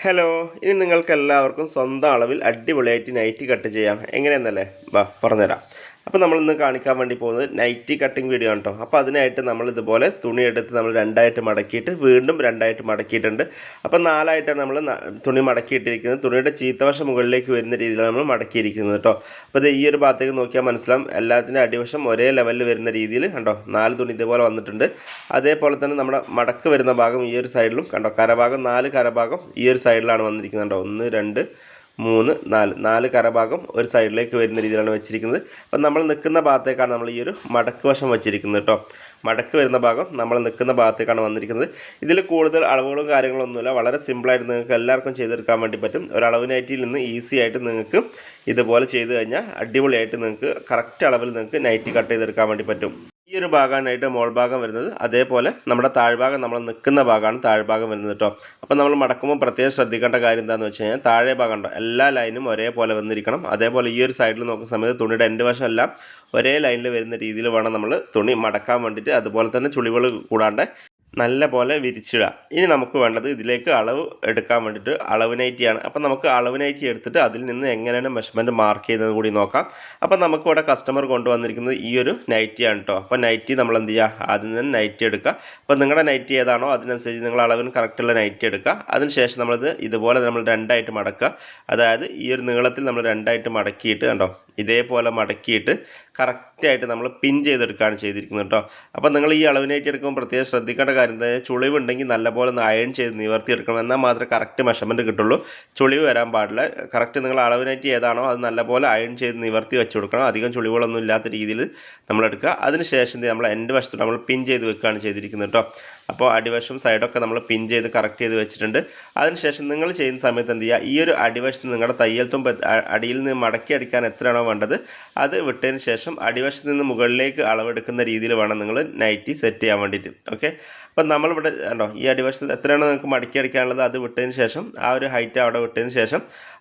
Hello ഇനി നിങ്ങൾക്ക് എല്ലാവർക്കും സ്വന്തം അളവിൽ അടിപൊളിയായിട്ട് നൈറ്റി കട്ട് ചെയ്യാം. എങ്ങനെയെന്നല്ലേ? വാ പറഞ്ഞുതരാം. അപ്പോൾ നമ്മൾ ഇന്ന് കാണിക്കാൻ വേണ്ടി പോകുന്നത് നൈറ്റി കട്ടിങ് വീഡിയോ ആണ് കേട്ടോ അപ്പോൾ അതിനായിട്ട് നമ്മൾ ഇതുപോലെ തുണി എടുത്ത് നമ്മൾ രണ്ടായിട്ട് മടക്കിയിട്ട് വീണ്ടും രണ്ടായിട്ട് മടക്കിയിട്ടുണ്ട്. അപ്പോൾ നാലായിട്ടാണ് നമ്മൾ തുണി മടക്കിയിട്ടിരിക്കുന്നത്. തുണിയുടെ ചീത്തവശം മുകളിലേക്ക് വരുന്ന രീതിയിലാണ് നമ്മൾ മടക്കിയിരിക്കുന്നത് കേട്ടോ അപ്പോൾ ഇത് ഈ ഒരു ഭാഗത്തേക്ക് നോക്കിയാൽ മനസ്സിലാവും. എല്ലാത്തിന്റെ അടിവശം ഒരേ ലെവലിൽ വരുന്ന രീതിയിൽ കണ്ടോ? നാല് തുണി ഇതുപോലെ വന്നിട്ടുണ്ട്. അതേപോലെ തന്നെ നമ്മുടെ മടക്ക് വരുന്ന ഭാഗം ഈ ഒരു സൈഡിലും കണ്ടോ? കരഭാഗം നാല് കരഭാഗം ഈ ഒരു സൈഡിലാണ് വന്നിരിക്കുന്നത് കണ്ടോ ഒന്ന് രണ്ട് മൂന്ന് നാല്. നാല് കരഭാഗം ഒരു സൈഡിലേക്ക് വരുന്ന രീതിയിലാണ് വെച്ചിരിക്കുന്നത്. അപ്പം നമ്മൾ നിൽക്കുന്ന ഭാഗത്തേക്കാണ് നമ്മൾ ഈ ഒരു മടക്ക് വശം വെച്ചിരിക്കുന്നത് കേട്ടോ മടക്ക് വരുന്ന ഭാഗം നമ്മൾ നിൽക്കുന്ന ഭാഗത്തേക്കാണ് വന്നിരിക്കുന്നത്. ഇതിൽ കൂടുതൽ അളവുകളും കാര്യങ്ങളൊന്നുമില്ല. വളരെ സിമ്പിളായിട്ട് നിങ്ങൾക്ക് എല്ലാവർക്കും ചെയ്തെടുക്കാൻ വേണ്ടി പറ്റും. ഒരളവിനായിട്ടിൽ നിന്ന് ഈസി ആയിട്ട് നിങ്ങൾക്ക് ഇതുപോലെ ചെയ്ത് കഴിഞ്ഞാൽ അടിപൊളിയായിട്ട് നിങ്ങൾക്ക് കറക്റ്റ് അളവിൽ നിങ്ങൾക്ക് നൈറ്റി കട്ട് ചെയ്തെടുക്കാൻ വേണ്ടി പറ്റും. ഈ ഒരു ഭാഗമായിട്ട് മോൾ ഭാഗം വരുന്നത് അതേപോലെ നമ്മുടെ താഴ്ഭാഗം നമ്മൾ നിൽക്കുന്ന ഭാഗമാണ് താഴ്ഭാഗം വരുന്നത് കേട്ടോ അപ്പോൾ നമ്മൾ മടക്കുമ്പോൾ പ്രത്യേകം ശ്രദ്ധിക്കേണ്ട കാര്യം എന്താണെന്ന് വെച്ച് കഴിഞ്ഞാൽ താഴെ ഭാഗം എല്ലാ ലൈനും ഒരേപോലെ വന്നിരിക്കണം. അതേപോലെ ഈ ഒരു സൈഡിൽ നോക്കുന്ന സമയത്ത് തുണിയുടെ എന്റെ വശം എല്ലാം ഒരേ ലൈനിൽ വരുന്ന രീതിയിൽ വേണം നമ്മൾ തുണി മടക്കാൻ വേണ്ടിയിട്ട് അതുപോലെ തന്നെ ചുളിവുകൾ കൂടാണ്ട് നല്ല പോലെ വിരിച്ചിടുക ഇനി നമുക്ക് വേണ്ടത് ഇതിലേക്ക് അളവ് എടുക്കാൻ വേണ്ടിയിട്ട് അളവ് അപ്പം നമുക്ക് അളവ് നൈറ്റി എടുത്തിട്ട് അതിൽ നിന്ന് എങ്ങനെയാണ് മെഷർമെന്റ് മാർക്ക് ചെയ്യുന്നത് കൂടി നോക്കാം. അപ്പം നമുക്ക് ഇവിടെ കസ്റ്റമർ കൊണ്ടുവന്നിരിക്കുന്നത് ഈ ഒരു നൈറ്റിയാണ് കേട്ടോ അപ്പോൾ നൈറ്റി നമ്മൾ എന്ത് ചെയ്യുക? ആദ്യം തന്നെ നൈറ്റി എടുക്കുക. അപ്പോൾ നിങ്ങളുടെ നൈറ്റി ഏതാണോ അതിനനുസരിച്ച് നിങ്ങൾ അളവിന് കറക്റ്റുള്ള നൈറ്റി എടുക്കുക. അതിനുശേഷം നമ്മളിത് ഇതുപോലെ നമ്മൾ രണ്ടായിട്ട് മടക്കുക. അതായത് ഈ ഒരു നീളത്തിൽ നമ്മൾ രണ്ടായിട്ട് മടക്കിയിട്ട് കണ്ടോ? ഇതേപോലെ മടക്കിയിട്ട് കറക്റ്റായിട്ട് നമ്മൾ പിൻ ചെയ്തെടുക്കുകയാണ് ചെയ്തിരിക്കുന്നത് കേട്ടോ. അപ്പോൾ നിങ്ങൾ ഈ അളവിനേറ്റ് എടുക്കുമ്പോൾ പ്രത്യേകം ശ്രദ്ധിക്കേണ്ട കാര്യം എന്താ? ചുളിവുണ്ടെങ്കിൽ നല്ലപോലെ ഒന്ന് അയൺ ചെയ്ത് നിവർത്തി എടുക്കണം എന്നാൽ മാത്രമേ കറക്റ്റ് മെഷർമെന്റ് കിട്ടുള്ളൂ. ചുളിവ് വരാൻ പാടില്ല. കറക്റ്റ് നിങ്ങൾ അളവിനേറ്റ് ഏതാണോ അത് നല്ലപോലെ അയൺ ചെയ്ത് നിവർത്തി വെച്ച് കൊടുക്കണം. അധികം ചുളിവുകളൊന്നും ഇല്ലാത്ത രീതിയിൽ നമ്മളെടുക്കുക അതിനുശേഷം നമ്മൾ എന്റെ വശത്ത് നമ്മൾ പിൻ ചെയ്ത് വെക്കുകയാണ് ചെയ്തിരിക്കുന്നത് കേട്ടോ. അപ്പോൾ അടിവശം സൈഡൊക്കെ നമ്മൾ പിൻ ചെയ്ത് കറക്റ്റ് ചെയ്ത് വെച്ചിട്ടുണ്ട്. അതിനുശേഷം നിങ്ങൾ ചെയ്യുന്ന സമയത്ത് എന്ത് ചെയ്യുക? ഈ ഒരു അടിവശത്ത് നിങ്ങളുടെ തയ്യൽ തുമ്പ് അടിയിൽ നിന്ന് മടക്കി അടിക്കാൻ എത്രയാണോ വേണ്ടത് അത് വിട്ടതിന് ശേഷം അടിവശത്ത് നിന്ന് മുകളിലേക്ക് അളവെടുക്കുന്ന രീതിയിൽ വേണം നിങ്ങൾ നൈറ്റി സെറ്റ് ചെയ്യാൻ വേണ്ടിയിട്ട്. ഓക്കെ അപ്പം നമ്മളിവിടെ ഉണ്ടോ ഈ അടിവശത്ത് എത്രയാണോ നിങ്ങൾക്ക് മടക്കി അടിക്കാനുള്ളത് അത് വിട്ടതിന് ശേഷം ആ ഒരു ഹൈറ്റ് അവിടെ വിട്ടതിന് ശേഷം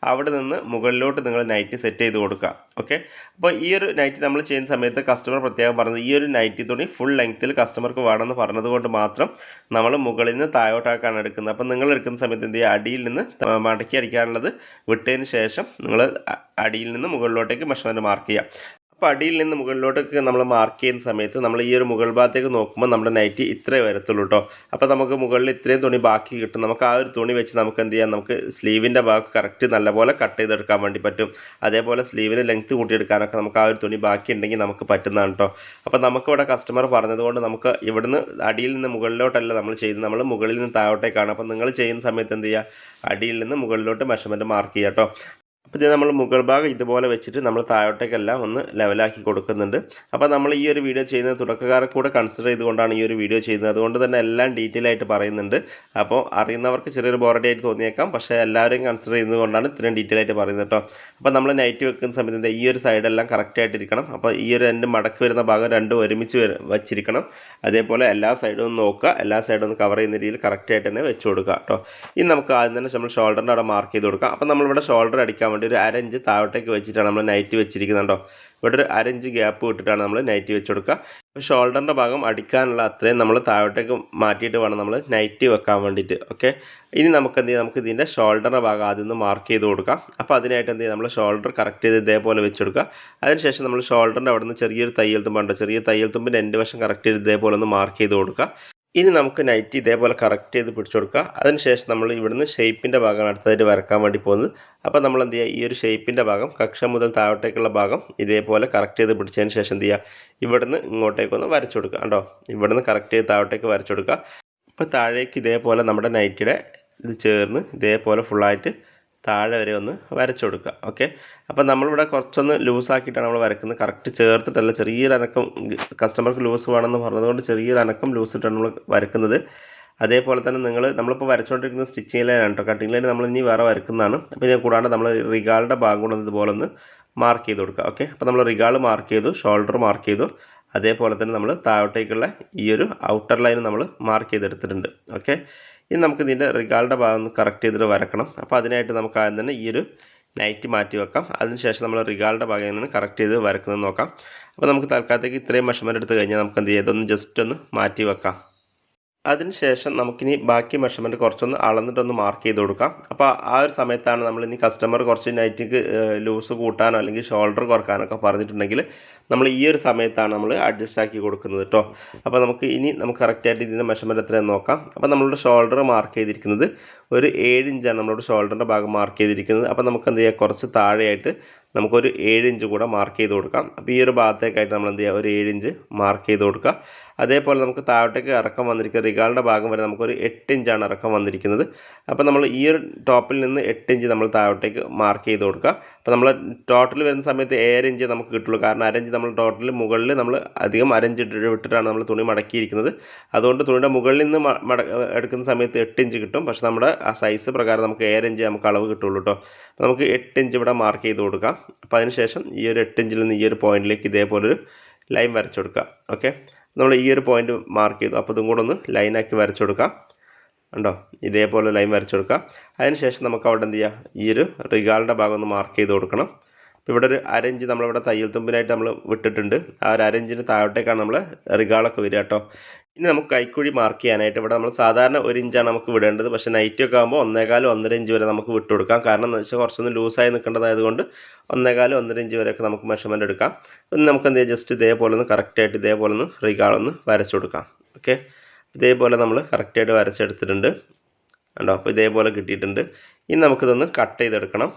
അവിടെ നിന്ന് മുകളിലോട്ട് നിങ്ങൾ നൈറ്റി സെറ്റ് ചെയ്ത് കൊടുക്കുക. ഓക്കെ അപ്പോൾ ഈ ഒരു നൈറ്റി നമ്മൾ ചെയ്യുന്ന സമയത്ത് കസ്റ്റമർ പ്രത്യേകം പറഞ്ഞത് ഈ ഒരു നൈറ്റി തുണി ഫുൾ ലെങ്ത്തിൽ കസ്റ്റമർക്ക് വേണമെന്ന് പറഞ്ഞത് കൊണ്ട് മാത്രം നമ്മൾ മുകളിൽ നിന്ന് താഴോട്ടാക്കാണ് എടുക്കുന്നത്. അപ്പം നിങ്ങൾ എടുക്കുന്ന സമയത്ത് എന്ത് ചെയ്യുക? അടിയിൽ നിന്ന് മടക്കി അടിക്കാനുള്ളത് വിട്ടതിന് ശേഷം നിങ്ങൾ അടിയിൽ നിന്ന് മുകളിലോട്ടേക്ക് മെഷർമെന്റ് മാർക്ക് ചെയ്യുക. അപ്പോൾ അടിയിൽ നിന്ന് മുകളിലോട്ടൊക്കെ നമ്മൾ മാർക്ക് ചെയ്യുന്ന സമയത്ത് നമ്മൾ ഈ ഒരു മുകൾ ഭാഗത്തേക്ക് നോക്കുമ്പോൾ നമ്മുടെ നൈറ്റി ഇത്രേ വരത്തുള്ളൂ കേട്ടോ അപ്പോൾ നമുക്ക് മുകളിൽ ഇത്രയും തുണി ബാക്കി കിട്ടും. നമുക്ക് ആ ഒരു തുണി വെച്ച് നമുക്ക് എന്ത് ചെയ്യാം? നമുക്ക് സ്ലീവിന്റെ ഭാഗം കറക്റ്റ് നല്ലപോലെ കട്ട് ചെയ്തെടുക്കാൻ വേണ്ടി പറ്റും. അതേപോലെ സ്ലീവിന് ലെങ്ത്ത് കൂട്ടിയെടുക്കാനൊക്കെ നമുക്ക് ആ ഒരു തുണി ബാക്കി ഉണ്ടെങ്കിൽ നമുക്ക് പറ്റുന്നതാണ് കേട്ടോ അപ്പോൾ നമുക്കിവിടെ കസ്റ്റമർ പറഞ്ഞതുകൊണ്ട് നമുക്ക് ഇവിടുന്ന് അടിയിൽ നിന്ന് മുകളിലോട്ടല്ല നമ്മൾ ചെയ്ത് നമ്മൾ മുകളിൽ നിന്ന് താഴോട്ടേക്കാണ്. അപ്പോൾ നിങ്ങൾ ചെയ്യുന്ന സമയത്ത് എന്ത് ചെയ്യുക? അടിയിൽ നിന്ന് മുകളിലോട്ട് മെഷർമെന്റ് മാർക്ക് ചെയ്യുക കേട്ടോ അപ്പോൾ ഇത് നമ്മൾ മുകൾ ഭാഗം ഇതുപോലെ വെച്ചിട്ട് നമ്മൾ താഴോട്ടേക്കെല്ലാം ഒന്ന് ലെവലാക്കി കൊടുക്കുന്നുണ്ട്. അപ്പോൾ നമ്മൾ ഈ ഒരു വീഡിയോ ചെയ്യുന്നത് തുടക്കക്കാരെ കൂടെ കൺസിഡർ ചെയ്തുകൊണ്ടാണ് ഈ ഒരു വീഡിയോ ചെയ്യുന്നത്. അതുകൊണ്ട് തന്നെ എല്ലാം ഡീറ്റെയിൽ ആയിട്ട് പറയുന്നുണ്ട്. അപ്പോൾ അറിയുന്നവർക്ക് ചെറിയൊരു ബോറഡി ആയിട്ട് തോന്നിയേക്കാം. പക്ഷേ എല്ലാവരെയും കൺസിഡർ ചെയ്യുന്നതുകൊണ്ടാണ് ഇത്രയും ഡീറ്റെയിൽ ആയിട്ട് പറയുന്നത് കേട്ടോ. അപ്പോൾ നമ്മൾ നൈറ്റ് വെക്കുന്ന സമയത്ത് ഈ ഒരു സൈഡെല്ലാം കറക്റ്റ് ആയിട്ടിരിക്കണം. അപ്പോൾ ഈ ഒരു രണ്ട് മടക്ക് വരുന്ന ഭാഗം രണ്ടും ഒരുമിച്ച് വെച്ചിരിക്കണം. അതേപോലെ എല്ലാ സൈഡും നോക്കുക. എല്ലാ സൈഡും ഒന്ന് കവർ ചെയ്യുന്ന രീതിയിൽ കറക്റ്റ് ആയിട്ട് തന്നെ വെച്ച് കൊടുക്കുക കേട്ടോ. ഇനി നമുക്ക് ആദ്യം തന്നെ നമ്മൾ ഷോൾഡറിന്റെ അവിടെ മാർക്ക് ചെയ്ത് കൊടുക്കാം. അപ്പോൾ നമ്മളിവിടെ ഷോൾഡർ അടിക്കാൻ വേണ്ടി ഒരു അരഞ്ച് താഴോട്ടേക്ക് വെച്ചിട്ടാണ് നമ്മൾ നൈറ്റ് വെച്ചിരിക്കുന്നുണ്ടോ ഇവിടെ ഒരു അരഞ്ച് ഗ്യാപ്പ് വിട്ടിട്ടാണ് നമ്മൾ നൈറ്റ് വെച്ച് കൊടുക്കുക. അപ്പോൾ ഷോൾഡറിന്റെ ഭാഗം അടിക്കാനുള്ള അത്രയും നമ്മൾ താഴോട്ടേക്ക് മാറ്റിയിട്ട് വേണം നമ്മൾ നൈറ്റ് വെക്കാൻ വേണ്ടിയിട്ട്. ഓക്കെ ഇനി നമുക്ക് എന്ത് ചെയ്യാം? നമുക്ക് ഇതിന്റെ ഷോൾഡറിന്റെ ഭാഗം ആദ്യം ഒന്ന് മാർക്ക് ചെയ്ത് കൊടുക്കാം. അപ്പോൾ അതിനായിട്ട് എന്ത് ചെയ്യാം? നമ്മൾ ഷോൾഡർ കറക്റ്റ് ചെയ്ത് ഇതേപോലെ വെച്ച് കൊടുക്കുക. അതിനുശേഷം നമ്മൾ ഷോൾഡറിന്റെ അവിടെ നിന്ന് ചെറിയൊരു തയ്യൽ തുമ്പുണ്ട് ചെറിയ തയ്യൽ തുമ്പിന്റെ എന്റെ വശം കറക്റ്റ് ചെയ്ത് ഇതേപോലെ ഒന്ന് മാർക്ക് ചെയ്ത് കൊടുക്കുക. ഇനി നമുക്ക് നൈറ്റ് ഇതേപോലെ കറക്റ്റ് ചെയ്ത് പിടിച്ചു കൊടുക്കുക അതിനുശേഷം നമ്മൾ ഇവിടുന്ന് ഷേപ്പിന്റെ ഭാഗമാണ് അടുത്തതായിട്ട് വരക്കാൻ വേണ്ടി പോകുന്നത്. അപ്പോൾ നമ്മൾ എന്ത് ചെയ്യുക? ഈ ഒരു ഷേപ്പിന്റെ ഭാഗം കക്ഷ മുതൽ താഴോട്ടേക്കുള്ള ഭാഗം ഇതേപോലെ കറക്റ്റ് ചെയ്ത് പിടിച്ചതിന് ശേഷം എന്ത് ചെയ്യുക? ഇവിടുന്ന് ഇങ്ങോട്ടേക്കൊന്ന് വരച്ചു കൊടുക്കുക കണ്ടോ? ഇവിടുന്ന് കറക്റ്റ് ചെയ്ത് താഴോട്ടേക്ക് വരച്ചു കൊടുക്കുക. താഴേക്ക് ഇതേപോലെ നമ്മുടെ നൈറ്റിയുടെ ഇത് ചേർന്ന് ഇതേപോലെ ഫുള്ളായിട്ട് താഴെ വരെ ഒന്ന് വരച്ചു കൊടുക്കുക ഓക്കെ അപ്പോൾ നമ്മളിവിടെ കുറച്ചൊന്ന് ലൂസാക്കിയിട്ടാണ് നമ്മൾ വരക്കുന്നത്. കറക്റ്റ് ചേർത്തിട്ടല്ല ചെറിയൊരു അനക്കം കസ്റ്റമർക്ക് ലൂസ് വേണമെന്ന് പറഞ്ഞതുകൊണ്ട് ചെറിയൊരു അനക്കം ലൂസിട്ടാണ് നമ്മൾ വരക്കുന്നത്. അതേപോലെ തന്നെ നിങ്ങൾ നമ്മളിപ്പോൾ വരച്ചുകൊണ്ടിരിക്കുന്ന സ്റ്റിച്ചിങ് ലൈനാണ് കേട്ടോ കട്ടിങ് ലൈൻ നമ്മൾ ഇനി വേറെ വരക്കുന്നതാണ്. അപ്പോൾ ഞാൻ കൂടാണ്ട് നമ്മൾ റിഗാളുടെ ഭാഗം കൊണ്ട് ഇതുപോലെ ഒന്ന് മാർക്ക് ചെയ്ത് കൊടുക്കുക ഓക്കെ അപ്പോൾ നമ്മൾ റിഗാൾ മാർക്ക് ചെയ്തു ഷോൾഡർ മാർക്ക് ചെയ്തു. അതേപോലെ തന്നെ നമ്മൾ താഴോട്ടേക്കുള്ള ഈ ഒരു ഔട്ടർ ലൈൻ നമ്മൾ മാർക്ക് ചെയ്തെടുത്തിട്ടുണ്ട് ഓക്കെ ഇനി നമുക്ക് ഇതിന്റെ റിഗാളിന്റെ ഭാഗം ഒന്ന് കറക്റ്റ് ചെയ്തിട്ട് വരക്കണം. അപ്പോൾ അതിനായിട്ട് നമുക്ക് ആദ്യം തന്നെ ഈ ഒരു നൈറ്റ് മാറ്റി വെക്കാം. അതിനുശേഷം നമ്മൾ റിഗാളിന്റെ ഭാഗം നിന്ന് കറക്റ്റ് ചെയ്ത് വരക്കുന്നത് നോക്കാം. അപ്പോൾ നമുക്ക് തൽക്കാലത്തേക്ക് ഇത്രയും മെഷർമെന്റ് എടുത്ത് കഴിഞ്ഞാൽ നമുക്ക് എന്ത് ചെയ്യാം? ഇതൊന്ന് ജസ്റ്റ് ഒന്ന് മാറ്റി വെക്കാം. അതിനുശേഷം നമുക്കിനി ബാക്കി മെഷർമെന്റ് കുറച്ചൊന്ന് അളന്നിട്ടൊന്ന് മാർക്ക് ചെയ്ത് കൊടുക്കാം. അപ്പോൾ ആ ഒരു സമയത്താണ് നമ്മൾ ഇനി കസ്റ്റമർ കുറച്ച് നൈറ്റിക്ക് ലൂസ് കൂട്ടാനോ അല്ലെങ്കിൽ ഷോൾഡർ കുറക്കാനോ ഒക്കെ പറഞ്ഞിട്ടുണ്ടെങ്കിൽ നമ്മൾ ഈ ഒരു സമയത്താണ് നമ്മൾ അഡ്ജസ്റ്റ് ആക്കി കൊടുക്കുന്നത് കേട്ടോ അപ്പോൾ നമുക്ക് ഇനി നമുക്ക് കറക്റ്റായിട്ട് ഇതിന്റെ മെഷർമെന്റ് എത്രയെന്ന് നോക്കാം. അപ്പോൾ നമ്മളുടെ ഷോൾഡർ മാർക്ക് ചെയ്തിരിക്കുന്നത് ഒരു ഏഴ് ഇഞ്ചാണ് നമ്മളുടെ ഷോൾഡറിന്റെ ഭാഗം മാർക്ക് ചെയ്തിരിക്കുന്നത്. അപ്പോൾ നമുക്ക് എന്ത് ചെയ്യാം? കുറച്ച് താഴെയായിട്ട് നമുക്കൊരു ഏഴ് ഇഞ്ച് കൂടെ മാർക്ക് ചെയ്ത് കൊടുക്കാം. അപ്പോൾ ഈ ഒരു ഭാഗത്തേക്കായിട്ട് നമ്മൾ എന്ത് ചെയ്യുക ഒരു ഏഴ് ഇഞ്ച് മാർക്ക് ചെയ്ത് കൊടുക്കുക. അതേപോലെ നമുക്ക് താഴോട്ടേക്ക് ഇറക്കം വന്നിരിക്കുക. റിഗാളിന്റെ ഭാഗം വരെ നമുക്കൊരു എട്ട് ഇഞ്ചാണ് ഇറക്കം വന്നിരിക്കുന്നത്. അപ്പോൾ നമ്മൾ ഈ ഒരു ടോപ്പിൽ നിന്ന് എട്ട് ഇഞ്ച് നമ്മൾ താഴോട്ടേക്ക് മാർക്ക് ചെയ്ത് കൊടുക്കുക. അപ്പോൾ നമ്മൾ ടോട്ടൽ വരുന്ന സമയത്ത് ഏഴര ഇഞ്ച് നമുക്ക് കിട്ടുള്ളൂ. കാരണം അരഞ്ച് നമ്മൾ ടോട്ടൽ മുകളിൽ നമ്മൾ അധികം അരഞ്ച് വിട്ടിട്ടാണ് നമ്മൾ തുണി മടക്കിയിരിക്കുന്നത്. അതുകൊണ്ട് തുണിയുടെ മുകളിൽ നിന്ന് എടുക്കുന്ന സമയത്ത് എട്ട് ഇഞ്ച് കിട്ടും. പക്ഷേ നമ്മുടെ ആ സൈസ് പ്രകാരം നമുക്ക് ഏഴര ഇഞ്ച് നമുക്ക് അളവ് കിട്ടുള്ളൂ കേട്ടോ നമുക്ക് എട്ട് ഇഞ്ച് ഇവിടെ മാർക്ക് ചെയ്ത് കൊടുക്കാം. അപ്പോൾ അതിനുശേഷം ഈ ഒരു എട്ട് ഇഞ്ചിൽ നിന്ന് ഈ ഒരു പോയിന്റിലേക്ക് ഇതേപോലെ ഒരു ലൈൻ വരച്ചു കൊടുക്കുക. ഓക്കെ നമ്മൾ ഈ ഒരു പോയിന്റ് മാർക്ക് ചെയ്തു. അപ്പോൾ ഇതും കൂടെ ഒന്ന് ലൈനാക്കി വരച്ചു കൊടുക്കാം ഉണ്ടോ ഇതേപോലെ ലൈൻ വരച്ചു കൊടുക്കാം അതിനുശേഷം നമുക്ക് അവിടെ എന്ത് ചെയ്യുക ഈ ഒരു റിഗാളിന്റെ ഭാഗം ഒന്ന് മാർക്ക് ചെയ്ത് കൊടുക്കണം. അപ്പോൾ ഇവിടെ ഒരു അരഞ്ച് നമ്മളിവിടെ തയ്യൽ തുമ്പിനായിട്ട് നമ്മൾ വിട്ടിട്ടുണ്ട്. ആ ഒരു അരഞ്ചിന് താഴോട്ടേക്കാണ് നമ്മൾ റിഗാളൊക്കെ വരിക കേട്ടോ. ഇനി നമുക്ക് കൈക്കുഴി മാർക്ക് ചെയ്യാനായിട്ട് ഇവിടെ നമ്മൾ സാധാരണ ഒരു ഇഞ്ചാണ് നമുക്ക് വിടേണ്ടത്. പക്ഷേ നൈറ്റ് ഒക്കെ ആകുമ്പോൾ ഒന്നേകാലും ഒന്നര ഇഞ്ച് വരെ നമുക്ക് വിട്ടു കൊടുക്കാം. കാരണം എന്ന് വെച്ചാൽ കുറച്ചൊന്ന് ലൂസായി നിൽക്കേണ്ടതായതുകൊണ്ട് ഒന്നേകാലും ഒന്നര ഇഞ്ച് വരെയൊക്കെ നമുക്ക് മെഷർമെന്റ് എടുക്കാം. ഇനി നമുക്ക് എന്ത് ജസ്റ്റ് ഇതേപോലെ ഒന്ന് കറക്റ്റായിട്ട് ഇതേപോലെ ഒന്ന് റീകാളൊന്ന് വരച്ചു കൊടുക്കാം. ഓക്കെ ഇതേപോലെ നമ്മൾ കറക്റ്റായിട്ട് വരച്ചെടുത്തിട്ടുണ്ട്. കണ്ടോ? അപ്പോൾ ഇതേപോലെ കിട്ടിയിട്ടുണ്ട്. ഇനി നമുക്കിതൊന്ന് കട്ട് ചെയ്തെടുക്കണം.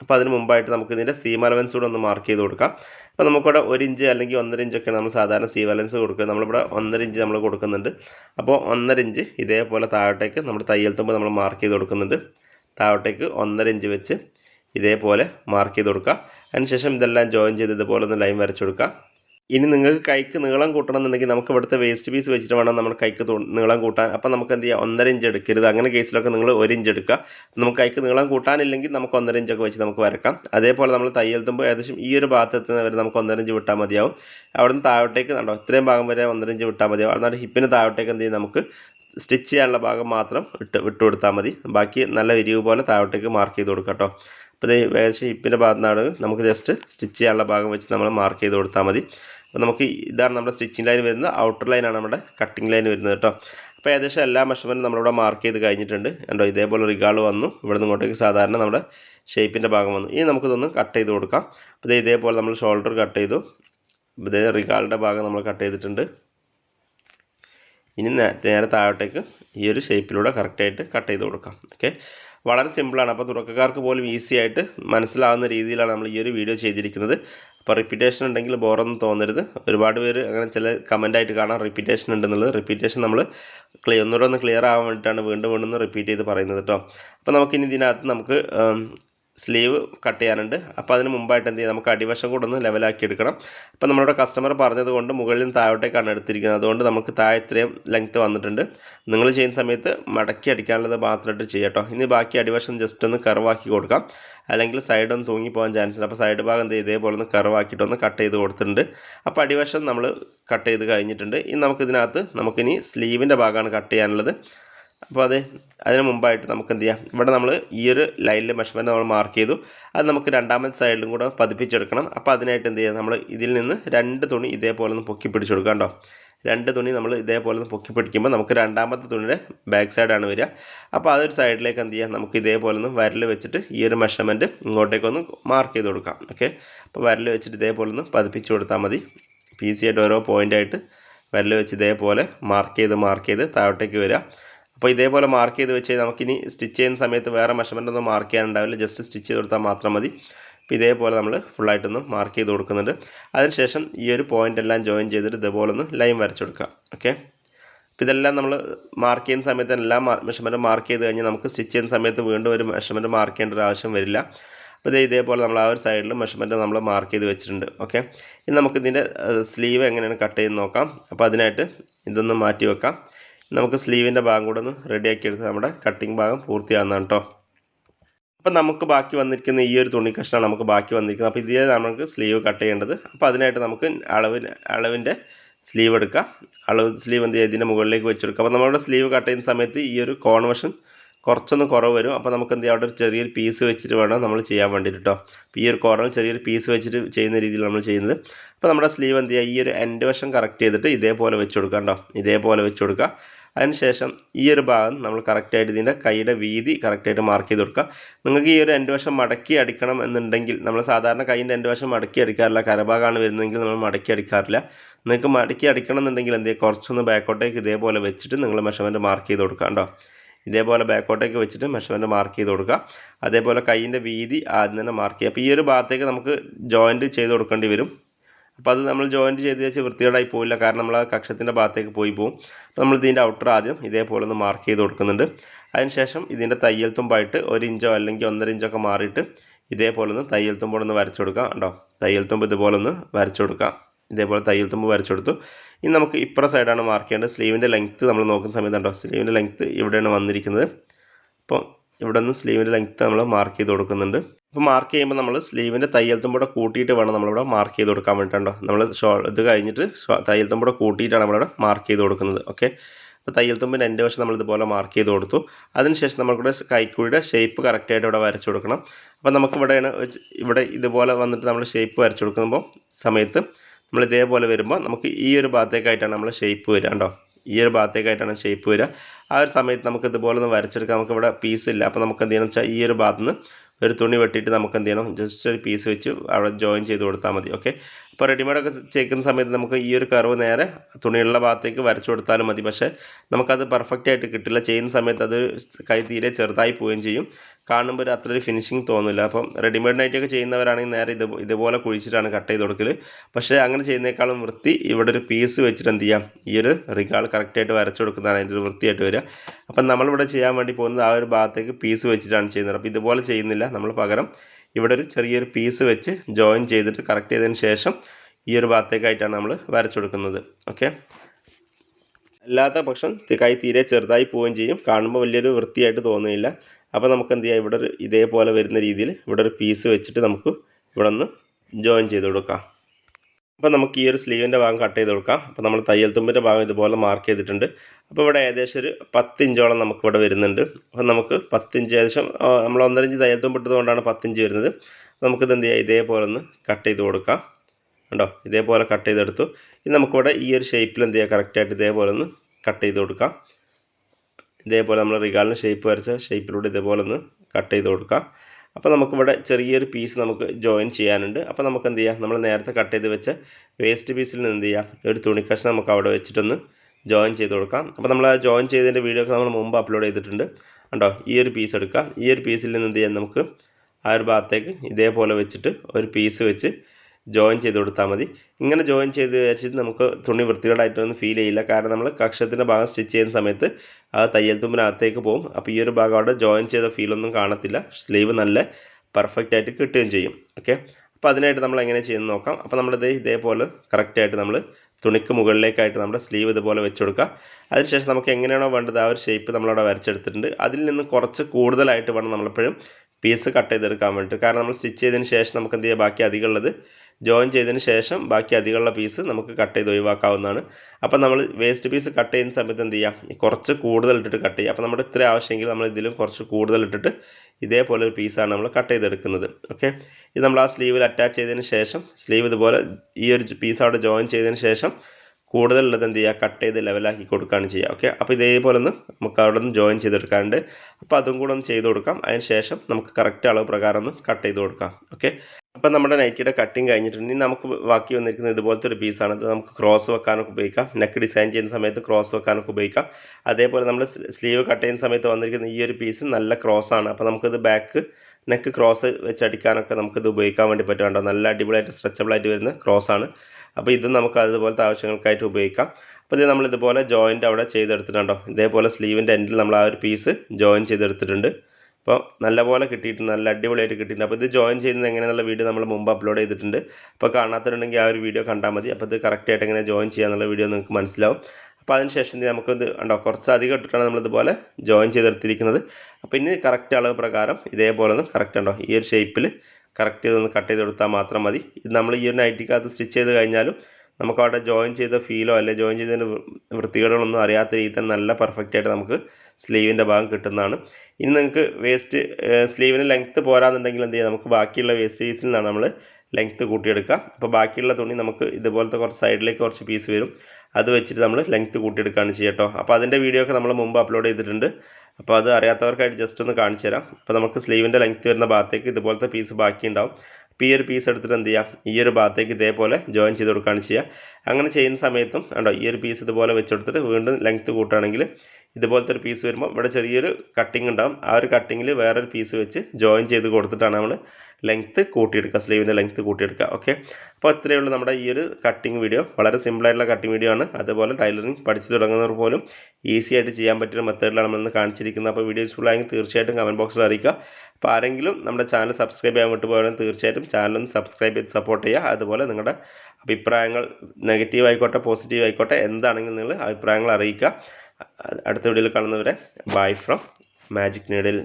അപ്പോൾ അതിന് മുമ്പായിട്ട് നമുക്ക് ഇതിന്റെ സീം അലവൻസ് കൂടെ ഒന്ന് മാർക്ക് ചെയ്ത് കൊടുക്കാം. അപ്പോൾ നമുക്കിവിടെ ഒരു ഇഞ്ച് അല്ലെങ്കിൽ ഒന്നര ഇഞ്ചൊക്കെ നമ്മൾ സാധാരണ സീം അലവൻസ് കൊടുക്കുക നമ്മളിവിടെ ഒന്നര ഇഞ്ച് നമ്മൾ കൊടുക്കുന്നുണ്ട്. അപ്പോൾ ഒന്നര ഇഞ്ച് ഇതേപോലെ താഴോട്ടേക്ക് നമ്മൾ തയ്യൽ നമ്മൾ മാർക്ക് ചെയ്ത് കൊടുക്കുന്നുണ്ട്. താഴോട്ടേക്ക് ഒന്നര ഇഞ്ച് വെച്ച് ഇതേപോലെ മാർക്ക് ചെയ്ത് കൊടുക്കുക. അതിനുശേഷം ഇതെല്ലാം ജോയിൻ ചെയ്ത് ഇതുപോലെ ഒന്ന് ലൈൻ വരച്ചു കൊടുക്കുക. ഇനി നിങ്ങൾക്ക് കൈക്ക് നീളം കൂട്ടണം എന്നുണ്ടെങ്കിൽ നമുക്ക് ഇവിടുത്തെ വേസ്റ്റ് പീസ് വെച്ചിട്ട് വേണം നമ്മൾ കൈക്ക് നീളം കൂട്ടാൻ. അപ്പോൾ നമുക്ക് എന്ത് ചെയ്യാം? ഒന്നര ഇഞ്ച് എടുക്കരുത്. അങ്ങനെ കേസിലൊക്കെ നിങ്ങൾ ഒരു ഇഞ്ച് എടുക്കുക. നമുക്ക് കൈക്ക് നീളം കൂട്ടാനില്ലെങ്കിൽ നമുക്ക് ഒന്നര ഇഞ്ചൊക്കെ വെച്ച് നമുക്ക് വരക്കാം. അതേപോലെ നമ്മൾ തയ്യൽ തുമ്പോൾ ഏകദേശം ഈ ഒരു ഭാഗത്ത് എത്തുന്നവരെ നമുക്ക് ഒന്നര ഇഞ്ച് വിട്ടാൽ മതിയാവും. അവിടെ നിന്ന് താഴോട്ടേക്ക് കണ്ടോ? ഇത്രയും ഭാഗം വരെ ഒന്നര ഇഞ്ച് വിട്ടാൽ മതിയാവും. എന്നിട്ട് ഹിപ്പിന് താഴോട്ടേക്ക് എന്ത് ചെയ്യും? നമുക്ക് സ്റ്റിച്ച് ചെയ്യാനുള്ള ഭാഗം മാത്രം ഇട്ട് വിട്ട് കൊടുത്താൽ മതി. ബാക്കി നല്ല വിരിവ് പോലെ താഴോട്ടേക്ക് മാർക്ക് ചെയ്ത് കൊടുക്കാം കേട്ടോ. അപ്പോൾ ഇത് ഏകദേശം ഹിപ്പിന്റെ ഭാഗത്തുനിന്നാണ് നമുക്ക് ജസ്റ്റ് സ്റ്റിച്ച് ചെയ്യാനുള്ള ഭാഗം വെച്ച് നമ്മൾ മാർക്ക് ചെയ്ത് കൊടുത്താൽ മതി. അപ്പോൾ നമുക്ക് ഇതാണ് നമ്മുടെ സ്റ്റിച്ചിങ് ലൈൻ വരുന്നത്. ഔട്ടർ ലൈനാണ് നമ്മുടെ കട്ടിങ് ലൈൻ വരുന്നത് കേട്ടോ. അപ്പോൾ ഏകദേശം എല്ലാ മെഷർമെന്റും നമ്മളിവിടെ മാർക്ക് ചെയ്ത് കഴിഞ്ഞിട്ടുണ്ട്. കണ്ടോ ഇതേപോലെ റിഗാൾ വന്നു. ഇവിടെ ഇങ്ങോട്ടേക്ക് സാധാരണ നമ്മുടെ ഷേപ്പിന്റെ ഭാഗം വന്നു. ഇനി നമുക്കിതൊന്ന് കട്ട് ചെയ്ത് കൊടുക്കാം. അപ്പോൾ ഇതേപോലെ നമ്മൾ ഷോൾഡർ കട്ട് ചെയ്തു. ഇതേ റിഗാളിന്റെ ഭാഗം നമ്മൾ കട്ട് ചെയ്തിട്ടുണ്ട്. ഇനി നേരെ താഴോട്ടേക്ക് ഈ ഒരു ഷേപ്പിലൂടെ കറക്റ്റായിട്ട് കട്ട് ചെയ്ത് കൊടുക്കാം. ഓക്കെ വളരെ സിമ്പിളാണ് അപ്പോൾ തുടക്കക്കാർക്ക് പോലും ഈസി ആയിട്ട് മനസ്സിലാവുന്ന രീതിയിലാണ് നമ്മൾ ഈ ഒരു വീഡിയോ ചെയ്തിരിക്കുന്നത്. അപ്പോൾ റിപ്പീറ്റേഷൻ ഉണ്ടെങ്കിൽ ബോറൊന്നും തോന്നരുത്. ഒരുപാട് പേര് അങ്ങനെ ചില കമന്റായിട്ട് കാണാം റിപ്പീറ്റേഷൻ ഉണ്ടെന്നുള്ളത് റിപ്പീറ്റേഷൻ നമ്മൾ ക്ലിയർ ഒന്നുകൂടെ ഒന്ന് ക്ലിയർ ആവാൻ വേണ്ടിയിട്ടാണ് വീണ്ടും വീണ്ടും റിപ്പീറ്റ് ചെയ്ത് പറയുന്നത് കേട്ടോ അപ്പോൾ നമുക്കിനി ഇതിനകത്ത് നമുക്ക് സ്ലീവ് കട്ട് ചെയ്യാനുണ്ട്. അപ്പോൾ അതിന് മുമ്പായിട്ട് എന്ത് ചെയ്യാം? നമുക്ക് അടിവശം കൂടെ ഒന്ന് ലെവലാക്കി എടുക്കണം. അപ്പോൾ നമ്മുടെ കസ്റ്റമർ പറഞ്ഞത് കൊണ്ട് മുകളിൽ നിന്ന് താഴോട്ടേക്കാണ് എടുത്തിരിക്കുന്നത്. അതുകൊണ്ട് നമുക്ക് താഴെ ഇത്രയും ലെങ്ത്ത് വന്നിട്ടുണ്ട്. നിങ്ങൾ ചെയ്യുന്ന സമയത്ത് മടക്കി അടിക്കാനുള്ളത് മാത്രമായിട്ട് ചെയ്യട്ടോ ഇനി ബാക്കി അടിവശം ജസ്റ്റ് ഒന്ന് കർവാക്കി കൊടുക്കാം. അല്ലെങ്കിൽ സൈഡ് ഒന്ന് തൂങ്ങി പോകാൻ ചാൻസ് ഉണ്ട്. അപ്പോൾ സൈഡ് ഭാഗം എന്ത്? ഇതേപോലെ ഒന്ന് കർവാക്കിയിട്ട് ഒന്ന് കട്ട് ചെയ്ത് കൊടുത്തിട്ടുണ്ട്. അപ്പോൾ അടിവശം നമ്മൾ കട്ട് ചെയ്ത് കഴിഞ്ഞിട്ടുണ്ട്. ഇനി നമുക്കിതിനകത്ത് നമുക്കിനി സ്ലീവിന്റെ ഭാഗമാണ് കട്ട് ചെയ്യാനുള്ളത്. അപ്പോൾ അത് അതിന് മുമ്പായിട്ട് നമുക്ക് എന്ത് ചെയ്യാം? ഇവിടെ നമ്മൾ ഈ ഒരു ലൈനിൽ മെഷർമെന്റ് നമ്മൾ മാർക്ക് ചെയ്തു. അത് നമുക്ക് രണ്ടാമത്തെ സൈഡിലും കൂടെ പതിപ്പിച്ചെടുക്കണം. അപ്പോൾ അതിനായിട്ട് എന്ത് ചെയ്യാം? നമ്മൾ ഇതിൽ നിന്ന് രണ്ട് തുണി ഇതേപോലെ ഒന്ന് പൊക്കി പിടിച്ചെടുക്കാം കേട്ടോ. രണ്ട് തുണി നമ്മൾ ഇതേപോലെ ഒന്ന് പൊക്കി പിടിക്കുമ്പോൾ നമുക്ക് രണ്ടാമത്തെ തുണിയുടെ ബാക്ക് സൈഡാണ് വരിക. അപ്പോൾ അതൊരു സൈഡിലേക്ക് എന്ത് ചെയ്യാം? നമുക്ക് ഇതേപോലെ ഒന്ന് വരൽ വെച്ചിട്ട് ഈ ഒരു മെഷർമെന്റ് ഇങ്ങോട്ടേക്കൊന്ന് മാർക്ക് ചെയ്ത് കൊടുക്കാം. ഓക്കെ അപ്പോൾ വരൽ വെച്ചിട്ട് ഇതേപോലെ ഒന്ന് പതിപ്പിച്ച് കൊടുത്താൽ മതി. ഈസി ആയിട്ട് ഓരോ പോയിന്റായിട്ട് വരൽ വെച്ച് ഇതേപോലെ മാർക്ക് ചെയ്ത് മാർക്ക് ചെയ്ത് താഴോട്ടേക്ക് വരിക. അപ്പോൾ ഇതേപോലെ മാർക്ക് ചെയ്ത് വെച്ച് നമുക്കിനി സ്റ്റിച്ച് ചെയ്യുന്ന സമയത്ത് വേറെ മെഷർമെന്റ് ഒന്നും മാർക്ക് ചെയ്യാനുണ്ടാവില്ല. ജസ്റ്റ് സ്റ്റിച്ച് ചെയ്ത് കൊടുത്താൽ മാത്രം മതി. അപ്പോൾ ഇതേപോലെ നമ്മൾ ഫുള്ളായിട്ടൊന്ന് മാർക്ക് ചെയ്ത് കൊടുക്കുന്നുണ്ട്. അതിനുശേഷം ഈ ഒരു പോയിന്റ് എല്ലാം ജോയിൻ ചെയ്തിട്ട് ഇതേപോലെ ഒന്ന് ലൈൻ വരച്ച് കൊടുക്കുക. ഓക്കെ അപ്പോൾ ഇതെല്ലാം നമ്മൾ മാർക്ക് ചെയ്യുന്ന സമയത്ത് എല്ലാ മെഷർമെന്റും മാർക്ക് ചെയ്ത് കഴിഞ്ഞാൽ നമുക്ക് സ്റ്റിച്ച് ചെയ്യുന്ന സമയത്ത് വീണ്ടും ഒരു മെഷർമെന്റ് മാർക്ക് ചെയ്യേണ്ട ഒരു ആവശ്യം വരില്ല. അപ്പോൾ ഇത് ഇതേപോലെ നമ്മൾ ആ ഒരു സൈഡിൽ മെഷർമെന്റ് നമ്മൾ മാർക്ക് ചെയ്ത് വെച്ചിട്ടുണ്ട്. ഓക്കെ ഇനി നമുക്കിതിന്റെ സ്ലീവ് എങ്ങനെയാണ് കട്ട് ചെയ്ത് നോക്കാം. അപ്പോൾ അതിനായിട്ട് ഇതൊന്ന് മാറ്റി വെക്കാം. നമുക്ക് സ്ലീവിന്റെ ഭാഗം കൂടെ ഒന്ന് റെഡിയാക്കി എടുത്ത് നമ്മുടെ കട്ടിങ് ഭാഗം പൂർത്തിയാകുന്നതാണ് കേട്ടോ അപ്പം നമുക്ക് ബാക്കി വന്നിരിക്കുന്ന ഈ ഒരു തുണി കഷ്ണമാണ് നമുക്ക് ബാക്കി വന്നിരിക്കുന്നത്. അപ്പോൾ ഇതിലേ നമുക്ക് സ്ലീവ് കട്ട് ചെയ്യേണ്ടത്. അപ്പോൾ അതിനായിട്ട് നമുക്ക് അളവിന് അളവിന്റെ സ്ലീവ് എടുക്കാം. അളവ് സ്ലീവ് എന്ത് ചെയ്യുക ഇതിന്റെ മുകളിലേക്ക് വെച്ചെടുക്കുക അപ്പോൾ നമ്മുടെ സ്ലീവ് കട്ട് ചെയ്യുന്ന സമയത്ത് ഈ ഒരു കോൺവെഷൻ കുറച്ചൊന്ന് കുറവ് വരും. അപ്പോൾ നമുക്ക് എന്ത് ചെയ്യാം? അവിടെ ഒരു ചെറിയൊരു പീസ് വെച്ചിട്ട് വേണം നമ്മൾ ചെയ്യാൻ വേണ്ടിയിട്ട് കേട്ടോ അപ്പോൾ ഈ ഒരു കോർണർ ചെറിയൊരു പീസ് വെച്ചിട്ട് ചെയ്യുന്ന രീതിയിൽ നമ്മൾ ചെയ്യുന്നത്. അപ്പോൾ നമ്മുടെ സ്ലീവ് എന്ത് ചെയ്യുക ഈ ഒരു എൻഡ് വശം കറക്റ്റ് ചെയ്തിട്ട് ഇതേപോലെ വെച്ച് കൊടുക്കാം കേട്ടോ ഇതേപോലെ വെച്ച് കൊടുക്കുക അതിനുശേഷം ഈ ഒരു ഭാഗം നമ്മൾ കറക്റ്റായിട്ട് ഇതിന്റെ കൈയുടെ വീതി കറക്റ്റായിട്ട് മാർക്ക് ചെയ്ത് കൊടുക്കുക. നിങ്ങൾക്ക് ഈ ഒരു എന്റെ വശം മടക്കി അടിക്കണം എന്നുണ്ടെങ്കിൽ നമ്മൾ സാധാരണ കൈയിന്റെ എന്റെ വശം മടക്കി അടിക്കാറില്ല കരഭാഗമാണ് വരുന്നതെങ്കിൽ നമ്മൾ മടക്കി അടിക്കാറില്ല. നിങ്ങൾക്ക് മടക്കി അടിക്കണം എന്നുണ്ടെങ്കിൽ എന്ത് ചെയ്യുക? കുറച്ചൊന്ന് ബാക്കോട്ടേക്ക് ഇതേപോലെ വെച്ചിട്ട് നിങ്ങൾ മെഷർമെന്റ് മാർക്ക് ചെയ്ത് കൊടുക്കുക കേട്ടോ. ഇതേപോലെ ബാക്കോട്ടേക്ക് വെച്ചിട്ട് മെഷർമെന്റ് മാർക്ക് ചെയ്ത് കൊടുക്കുക. അതേപോലെ കൈയിന്റെ വീതി ആദ്യം തന്നെ മാർക്ക് ചെയ്യുക. അപ്പോൾ ഈ ഒരു ഭാഗത്തേക്ക് നമുക്ക് ജോയിന്റ് ചെയ്ത് കൊടുക്കേണ്ടി വരും. അപ്പോൾ അത് നമ്മൾ ജോയിന്റ് ചെയ്ത് വെച്ച് വൃത്തികേടായി പോയില്ല കാരണം നമ്മൾ ആ കക്ഷത്തിന്റെ ഭാഗത്തേക്ക് പോയി പോകും അപ്പോൾ നമ്മൾ ഇതിന്റെ ഔട്ടർ ആദ്യം ഇതേപോലെ ഒന്ന് മാർക്ക് ചെയ്ത് കൊടുക്കുന്നുണ്ട്. അതിനുശേഷം ഇതിന്റെ തയ്യൽ തുമ്പായിട്ട് ഒരു ഇഞ്ചോ അല്ലെങ്കിൽ ഒന്നര ഇഞ്ചൊക്കെ മാറിയിട്ട് ഇതേപോലെ ഒന്ന് തയ്യൽ തുമ്പോടൊന്ന് വരച്ചു കൊടുക്കാം കേട്ടോ. തയ്യൽ തുമ്പ് ഇതുപോലെ ഒന്ന് വരച്ചു കൊടുക്കാം. ഇതേപോലെ തയ്യൽ തുമ്പ് വരച്ചു കൊടുത്തു. ഇനി നമുക്ക് ഇപ്പുറ സൈഡാണ് മാർക്ക് ചെയ്യേണ്ടത്. സ്ലീവിന്റെ ലെങ്ത്ത് നമ്മൾ നോക്കുന്ന സമയത്ത് ഉണ്ടോ സ്ലീവിന്റെ ലെങ്ത്ത് ഇവിടെയാണ് വന്നിരിക്കുന്നത്. അപ്പോൾ ഇവിടെ നിന്ന് സ്ലീവിന്റെ ലെങ്ത്ത് നമ്മൾ മാർക്ക് ചെയ്ത് കൊടുക്കുന്നുണ്ട്. അപ്പോൾ മാർക്ക് ചെയ്യുമ്പോൾ നമ്മൾ സ്ലീവിന്റെ തയ്യൽ തുമ്പോടെ കൂട്ടിയിട്ട് വേണം നമ്മളിവിടെ മാർക്ക് ചെയ്ത് കൊടുക്കാൻ വേണ്ടിയിട്ടുണ്ടോ നമ്മൾ ഷോ ഇത് കഴിഞ്ഞിട്ട് ഷോ- തയ്യൽ തുമ്പോടെ കൂട്ടിയിട്ടാണ് നമ്മളിവിടെ മാർക്ക് ചെയ്ത് കൊടുക്കുന്നത്. ഓക്കെ അപ്പോൾ തയ്യൽ എന്റെ വശം നമ്മൾ ഇതുപോലെ മാർക്ക് ചെയ്ത് കൊടുത്തു. അതിനുശേഷം നമ്മൾക്കിവിടെ കൈക്കുഴിയുടെ ഷേപ്പ് കറക്റ്റായിട്ട് ഇവിടെ വരച്ചു കൊടുക്കണം. അപ്പോൾ നമുക്ക് ഇവിടെയാണ് വെച്ച് ഇവിടെ ഇതുപോലെ വന്നിട്ട് നമ്മൾ ഷേപ്പ് വരച്ചു കൊടുക്കുമ്പോൾ സമയത്ത് നമ്മൾ ഇതേപോലെ വരുമ്പോൾ നമുക്ക് ഈ ഒരു ഭാഗത്തേക്കായിട്ടാണ് നമ്മൾ ഷേപ്പ് വരിക കേട്ടോ ഈ ഒരു ഭാഗത്തേക്കായിട്ടാണ് ഷേപ്പ് വരിക. ആ ഒരു സമയത്ത് നമുക്ക് ഇതുപോലെ ഒന്ന് വരച്ചെടുക്കാം നമുക്ക് ഇവിടെ പീസ് ഇല്ല. അപ്പോൾ നമുക്ക് എന്ത് ചെയ്യണം വെച്ചാൽ ഈ ഒരു ഭാഗത്ത് നിന്ന് ഒരു തുണി വെട്ടിയിട്ട് നമുക്ക് എന്ത് ചെയ്യണം ജസ്റ്റ് ഒരു പീസ് വെച്ച് അവിടെ ജോയിൻ ചെയ്ത് കൊടുത്താൽ മതി ഓക്കെ അപ്പോൾ റെഡിമെയ്ഡൊക്കെ ചേക്കുന്ന സമയത്ത് നമുക്ക് ഈ ഒരു കർവ് നേരെ തുണിയുള്ള ഭാഗത്തേക്ക് വരച്ചു കൊടുത്താലും മതി. പക്ഷേ നമുക്കത് പെർഫെക്റ്റ് ആയിട്ട് കിട്ടില്ല. ചെയ്യുന്ന സമയത്ത് അത് കൈ തീരെ ചെറുതായി പോവുകയും ചെയ്യും. കാണുമ്പോൾ ഒരു അത്ര ഒരു ഫിനിഷിങ് തോന്നില്ല അപ്പം റെഡിമെയ്ഡ് നൈറ്റൊക്കെ ചെയ്യുന്നവരാണെങ്കിൽ നേരെ ഇത് ഇതുപോലെ കുഴിച്ചിട്ടാണ് കട്ട് ചെയ്ത് കൊടുക്കൽ പക്ഷേ അങ്ങനെ ചെയ്യുന്നേക്കാളും വൃത്തി ഇവിടെ ഒരു പീസ് വെച്ചിട്ട് എന്ത് ചെയ്യാം? ഈ ഒരു റിഗാൾ കറക്റ്റായിട്ട് വരച്ചു കൊടുക്കുന്നതാണ് അതിന്റെ ഒരു വൃത്തിയായിട്ട് വരിക. അപ്പം നമ്മളിവിടെ ചെയ്യാൻ വേണ്ടി പോകുന്നത് ആ ഒരു ഭാഗത്തേക്ക് പീസ് വെച്ചിട്ടാണ് ചെയ്യുന്നത്. അപ്പോൾ ഇതുപോലെ ചെയ്യുന്നില്ല. നമ്മൾ പകരം ഇവിടെ ഒരു ചെറിയൊരു പീസ് വെച്ച് ജോയിൻ ചെയ്തിട്ട് കറക്റ്റ് ചെയ്തതിന് ശേഷം ഈ ഒരു ഭാഗത്തേക്കായിട്ടാണ് നമ്മൾ വരച്ചു കൊടുക്കുന്നത്. ഓക്കെ അല്ലാത്ത പക്ഷം കൈ തീരെ ചെറുതായി പോവുകയും ചെയ്യും. കാണുമ്പോൾ വലിയൊരു വൃത്തിയായിട്ട് തോന്നുന്നില്ല അപ്പോൾ നമുക്ക് എന്ത് ചെയ്യാം? ഇവിടെ ഒരു ഇതേപോലെ വരുന്ന രീതിയിൽ ഇവിടെ ഒരു പീസ് വെച്ചിട്ട് നമുക്ക് ഇവിടെ ഒന്ന് ജോയിൻ ചെയ്ത് കൊടുക്കാം. അപ്പോൾ നമുക്ക് ഈ ഒരു സ്ലീവിന്റെ ഭാഗം കട്ട് ചെയ്ത് കൊടുക്കാം. അപ്പോൾ നമ്മൾ തയ്യൽ തുമ്പിന്റെ ഭാഗം ഇതുപോലെ മാർക്ക് ചെയ്തിട്ടുണ്ട്. അപ്പോൾ ഇവിടെ ഏകദേശം ഒരു പത്ത് ഇഞ്ചോളം നമുക്ക് ഇവിടെ വരുന്നുണ്ട്. അപ്പോൾ നമുക്ക് പത്തിഞ്ച് ഏകദേശം നമ്മൾ ഒന്നരഞ്ച് തയ്യൽ തുമ്പ് ഇട്ടതുകൊണ്ടാണ് പത്തിഞ്ച് വരുന്നത്. നമുക്കിത് എന്ത് ചെയ്യാം? ഇതേപോലെ ഒന്ന് കട്ട് ചെയ്ത് കൊടുക്കാം. കണ്ടോ? ഇതേപോലെ കട്ട് ചെയ്തെടുത്തു. ഇനി നമുക്കിവിടെ ഈ ഒരു ഷേപ്പിൽ എന്ത് ചെയ്യാം? കറക്റ്റായിട്ട് ഇതേപോലെ ഒന്ന് കട്ട് ചെയ്ത് കൊടുക്കാം. ഇതേപോലെ നമ്മൾ റിഗാളിന് ഷേപ്പ് വരച്ച ഷേപ്പിലൂടെ ഇതേപോലെ ഒന്ന് കട്ട് ചെയ്ത് കൊടുക്കാം. അപ്പോൾ നമുക്കിവിടെ ചെറിയൊരു പീസ് നമുക്ക് ജോയിൻ ചെയ്യാനുണ്ട്. അപ്പോൾ നമുക്ക് എന്ത് ചെയ്യാം നമ്മൾ നേരത്തെ കട്ട് ചെയ്ത് വെച്ച വേസ്റ്റ് പീസിൽ നിന്ന് എന്ത് ചെയ്യാം ഒരു തുണിക്കഷ്ണം നമുക്ക് അവിടെ വെച്ചിട്ടൊന്ന് ജോയിൻ ചെയ്ത് കൊടുക്കാം. അപ്പോൾ നമ്മൾ ആ ജോയിൻ ചെയ്തതിന്റെ വീഡിയോ ഒക്കെ നമ്മൾ മുമ്പ് അപ്ലോഡ് ചെയ്തിട്ടുണ്ട്. കണ്ടോ? ഈ ഒരു പീസ് എടുക്കാം. ഈ ഒരു പീസിൽ നിന്ന് എന്ത് ചെയ്യാം നമുക്ക് ആ ഒരു ഭാഗത്തേക്ക് ഇതേപോലെ വെച്ചിട്ട് ഒരു പീസ് വെച്ച് ജോയിൻ ചെയ്ത് കൊടുത്താൽ മതി. ഇങ്ങനെ ജോയിൻ ചെയ്ത് വെച്ചിട്ട് നമുക്ക് തുണി വൃത്തികേടായിട്ടൊന്നും ഫീൽ ചെയ്യില്ല. കാരണം നമ്മൾ കക്ഷത്തിന്റെ ഭാഗം സ്റ്റിച്ച് ചെയ്യുന്ന സമയത്ത് ആ തയ്യൽ തുമ്പിനകത്തേക്ക് പോകും. അപ്പോൾ ഈ ഒരു ഭാഗം അവിടെ ജോയിൻ ചെയ്ത ഫീലൊന്നും കാണത്തില്ല. സ്ലീവ് നല്ല പെർഫെക്റ്റ് ആയിട്ട് കിട്ടുകയും ചെയ്യും. ഓക്കെ അപ്പോൾ അതിനായിട്ട് നമ്മൾ എങ്ങനെ ചെയ്യുന്നത് നോക്കാം. അപ്പോൾ നമ്മളിത് ഇതേപോലെ കറക്റ്റായിട്ട് നമ്മൾ തുണിക്ക് മുകളിലേക്കായിട്ട് നമ്മുടെ സ്ലീവ് ഇതുപോലെ വെച്ച് കൊടുക്കുക. അതിനുശേഷം നമുക്ക് എങ്ങനെയാണോ വേണ്ടത് ആ ഒരു ഷേപ്പ് നമ്മളവിടെ വരച്ചെടുത്തിട്ടുണ്ട്. അതിൽ നിന്ന് കുറച്ച് കൂടുതലായിട്ട് വേണം നമ്മളെപ്പോഴും പീസ് കട്ട് ചെയ്തെടുക്കാൻ വേണ്ടിയിട്ട്. കാരണം നമ്മൾ സ്റ്റിച്ച് ചെയ്തതിന് ശേഷം നമുക്ക് എന്ത് ചെയ്യാം? ബാക്കി അധികമുള്ളത് ജോയിൻ ചെയ്തതിന് ശേഷം ബാക്കി അധികമുള്ള പീസ് നമുക്ക് കട്ട് ചെയ്ത് ഒഴിവാക്കാവുന്നതാണ്. അപ്പോൾ നമ്മൾ വേസ്റ്റ് പീസ് കട്ട് ചെയ്യുന്ന സമയത്ത് എന്ത് ചെയ്യാം? കുറച്ച് കൂടുതൽ ഇട്ടിട്ട് കട്ട് ചെയ്യുക അപ്പോൾ നമ്മുടെ ഇത്ര ആവശ്യമെങ്കിൽ നമ്മൾ ഇതിലും കുറച്ച് കൂടുതൽ ഇട്ടിട്ട് ഇതേപോലെ ഒരു പീസാണ് നമ്മൾ കട്ട് ചെയ്തെടുക്കുന്നത്. ഓക്കെ ഇത് നമ്മൾ ആ സ്ലീവിൽ അറ്റാച്ച് ചെയ്തതിന് ശേഷം സ്ലീവ് ഇതുപോലെ ഈ ഒരു പീസ് അവിടെ ജോയിൻ ചെയ്തതിന് ശേഷം കൂടുതലുള്ളത് എന്ത് ചെയ്യുക? കട്ട് ചെയ്ത് ലെവലാക്കി കൊടുക്കുകയാണ് ചെയ്യുക. ഓക്കെ അപ്പോൾ ഇതേപോലെ ഒന്ന് നമുക്ക് അവിടെ നിന്ന് ജോയിൻ ചെയ്തെടുക്കാറുണ്ട് അപ്പോൾ അതും കൂടെ ഒന്ന് ചെയ്ത് കൊടുക്കാം. അതിന് ശേഷം നമുക്ക് കറക്റ്റ് അളവ് പ്രകാരം ഒന്ന് കട്ട് ചെയ്ത് കൊടുക്കാം. ഓക്കെ അപ്പോൾ നമ്മുടെ നൈറ്റിയുടെ കട്ടിങ് കഴിഞ്ഞിട്ടുണ്ടെങ്കിൽ നമുക്ക് ബാക്കി വന്നിരിക്കുന്നത് ഇതുപോലത്തെ ഒരു പീസാണ് ഇത് നമുക്ക് ക്രോസ് വെക്കാനൊക്കെ ഉപയോഗിക്കാം. നെക്ക് ഡിസൈൻ ചെയ്യുന്ന സമയത്ത് ക്രോസ് വെക്കാനൊക്കെ ഉപയോഗിക്കാം. അതേപോലെ നമ്മൾ സ്ലീവ് കട്ട് ചെയ്യുന്ന സമയത്ത് വന്നിരിക്കുന്ന ഈ ഒരു പീസ് നല്ല ക്രോസ് ആണ്. അപ്പോൾ നമുക്കിത് ബാക്ക് നെക്ക് ക്രോസ് വെച്ച് അടിക്കാനൊക്കെ നമുക്കിത് ഉപയോഗിക്കാൻ വേണ്ടി പറ്റും കേട്ടോ നല്ല അടിപൊളിയായിട്ട് സ്ട്രെച്ചബിളായിട്ട് വരുന്ന ക്രോസ് ആണ്. അപ്പോൾ ഇതും നമുക്ക് അതുപോലത്തെ ആവശ്യങ്ങൾക്കായിട്ട് ഉപയോഗിക്കാം. അപ്പോൾ ഇത് നമ്മൾ ഇതുപോലെ ജോയിന്റ് അവിടെ ചെയ്തെടുത്തിട്ടുണ്ടോ ഇതേപോലെ സ്ലീവിന്റെ എൻഡിൽ നമ്മൾ ആ ഒരു പീസ് ജോയിൻ ചെയ്തെടുത്തിട്ടുണ്ട്. അപ്പോൾ നല്ലപോലെ കിട്ടിയിട്ടുണ്ട് നല്ല അടിപൊളിയായിട്ട് കിട്ടിയിട്ടുണ്ട്. അപ്പോൾ ഇത് ജോയിൻ ചെയ്യുന്നത് എങ്ങനെയെന്നുള്ള വീഡിയോ നമ്മൾ മുമ്പ് അപ്ലോഡ് ചെയ്തിട്ടുണ്ട്. അപ്പോൾ കാണാത്തവരുണ്ടെങ്കിൽ ആ ഒരു വീഡിയോ കണ്ടാൽ മതി. അപ്പോൾ ഇത് കറക്റ്റായിട്ട് എങ്ങനെ ജോയിൻ ചെയ്യാന്നുള്ള വീഡിയോ നിങ്ങൾക്ക് മനസ്സിലാവും. അപ്പോൾ അതിന് ശേഷം ഇത് ഉണ്ടോ കുറച്ച് അധികം ഇട്ടിട്ടാണ് നമ്മളിതുപോലെ ജോയിൻ ചെയ്തെടുത്തിരിക്കുന്നത്. അപ്പോൾ ഇനി കറക്റ്റ് അളവ് പ്രകാരം ഇതേപോലെ ഒന്ന് കറക്റ്റ് ഉണ്ടോ ഈ ഒരു ഷേപ്പിൽ കറക്റ്റ് ചെയ്തൊന്ന് കട്ട് ചെയ്ത് കൊടുത്താൽ മാത്രം മതി. ഇത് നമ്മൾ ഈ ഒരു നൈറ്റിക്കകത്ത് സ്റ്റിച്ച് ചെയ്ത് കഴിഞ്ഞാലും നമുക്ക് അവിടെ ജോയിൻ ചെയ്ത ഫീലോ അല്ലെ ജോയിൻ ചെയ്തതിന്റെ വൃത്തികേടുകളൊന്നും അറിയാത്ത രീതിയിൽ തന്നെ നല്ല പെർഫെക്റ്റ് ആയിട്ട് നമുക്ക് സ്ലീവിന്റെ ഭാഗം കിട്ടുന്നതാണ്. ഇനി നിങ്ങൾക്ക് വേസ്റ്റ് സ്ലീവിന് ലെങ്ത്ത് പോരാന്നുണ്ടെങ്കിൽ എന്ത് ചെയ്യാം നമുക്ക് ബാക്കിയുള്ള വേസ്റ്റ് പീസിൽ നിന്നാണ് നമ്മൾ ലെങ്ത്ത് കൂട്ടിയെടുക്കുക. അപ്പോൾ ബാക്കിയുള്ള തുണി നമുക്ക് ഇതുപോലത്തെ കുറച്ച് സൈഡിലേക്ക് കുറച്ച് പീസ് വരും. അത് വെച്ചിട്ട് നമ്മൾ ലെങ്ത്ത് കൂട്ടിയെടുക്കുകയാണ് ചെയ്യട്ടോ അപ്പോൾ അതിന്റെ വീഡിയോ ഒക്കെ നമ്മൾ മുമ്പ് അപ്ലോഡ് ചെയ്തിട്ടുണ്ട്. അപ്പോൾ അത് അറിയാത്തവർക്കായിട്ട് ജസ്റ്റ് ഒന്ന് കാണിച്ചു തരാം. അപ്പോൾ നമുക്ക് സ്ലീവിന്റെ ലെങ്ത്ത് വരുന്ന ഭാഗത്തേക്ക് ഇതുപോലത്തെ പീസ് ബാക്കി ഉണ്ടാവും. അപ്പോൾ ഈ ഒരു പീസ് എടുത്തിട്ട് എന്ത് ചെയ്യാം? ഈ ഒരു ഭാഗത്തേക്ക് ഇതേപോലെ ജോയിൻ ചെയ്ത് കൊടുക്കുകയാണ് ചെയ്യുക. അങ്ങനെ ചെയ്യുന്ന സമയത്തും കണ്ടോ ഈ ഒരു പീസ് ഇതുപോലെ വെച്ചെടുത്തിട്ട് വീണ്ടും ലെങ്ത്ത് കൂട്ടുകയാണെങ്കിൽ ഇതുപോലത്തെ ഒരു പീസ് വരുമ്പോൾ ഇവിടെ ചെറിയൊരു കട്ടിങ് ഉണ്ടാവും. ആ ഒരു കട്ടിങ്ങിൽ വേറൊരു പീസ് വെച്ച് ജോയിൻ ചെയ്ത് കൊടുത്തിട്ടാണ് നമ്മൾ ലെങ്ത്ത് കൂട്ടിയെടുക്കുക സ്ലീവിന്റെ ലെങ്ത്ത് കൂട്ടിയെടുക്കുക ഓക്കെ അപ്പോൾ ഇത്രയേ ഉള്ളൂ നമ്മുടെ ഈ ഒരു കട്ടിങ് വീഡിയോ വളരെ സിമ്പിളായിട്ടുള്ള കട്ടിങ് വീഡിയോ ആണ്. അതുപോലെ ടൈലറിങ് പഠിച്ചു തുടങ്ങുന്നവർ പോലും ഈസി ആയിട്ട് ചെയ്യാൻ പറ്റുന്ന മെത്തേഡിലാണ് നമ്മളിന്ന് കാണിച്ചിരിക്കുന്നത്. അപ്പോൾ വീഡിയോ യൂസ്ഫുൾ ആയെങ്കിൽ തീർച്ചയായിട്ടും കമന്റ് ബോക്സിൽ അറിയിക്കുക. അപ്പോൾ ആരെങ്കിലും നമ്മുടെ ചാനൽ സബ്സ്ക്രൈബ് ചെയ്യാൻ വിട്ടുപോയാലും തീർച്ചയായിട്ടും ചാനലൊന്ന് സബ്സ്ക്രൈബ് ചെയ്ത് സപ്പോർട്ട് ചെയ്യുക. അതുപോലെ നിങ്ങളുടെ അഭിപ്രായങ്ങൾ നെഗറ്റീവ് ആയിക്കോട്ടെ പോസിറ്റീവ് ആയിക്കോട്ടെ എന്താണെങ്കിലും നിങ്ങൾ അഭിപ്രായങ്ങൾ അറിയിക്കുക. അടുത്ത വീഡിയോയിൽ കാണുന്നവരെ ബൈ ഫ്രം മാജിക് നീഡിൽ